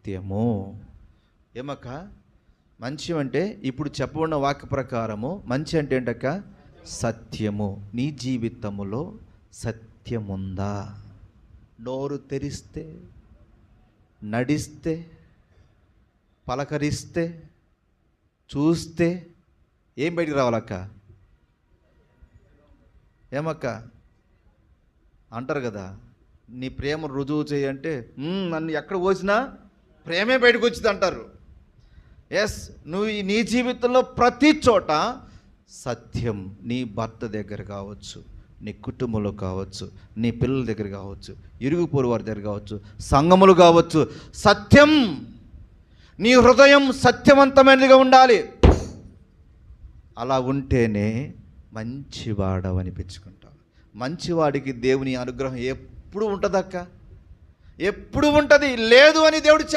సత్యము. ఏమక్క? మంచి అంటే ఇప్పుడు చెప్పబడిన వాక్య ప్రకారము మంచి అంటే ఏంటక్క? సత్యము. నీ జీవితములో సత్యముందా? నోరు తెరిస్తే నడిస్తే పలకరిస్తే చూస్తే ఏం బయటికి రావాలక్క? ఏమక్క? అంటారు కదా నీ ప్రేమ రుజువు చేయంటే నన్ను ఎక్కడ పోసినా ప్రేమే బయటకు వచ్చింది అంటారు. ఎస్ నువ్వు నీ జీవితంలో ప్రతి చోట సత్యం నీ భర్త దగ్గర కావచ్చు నీ కుటుంబంలో కావచ్చు నీ పిల్లల దగ్గర కావచ్చు ఇరుగు పొరు వారి దగ్గర కావచ్చు సంఘములు కావచ్చు సత్యం నీ హృదయం సత్యవంతమైనదిగా ఉండాలి. అలా ఉంటేనే మంచివాడవనిపించుకుంటావు మంచివాడికి దేవుని అనుగ్రహం ఎప్పుడు ఉంటుందక్క? ఎప్పుడు ఉంటుంది? లేదు అని దేవుడు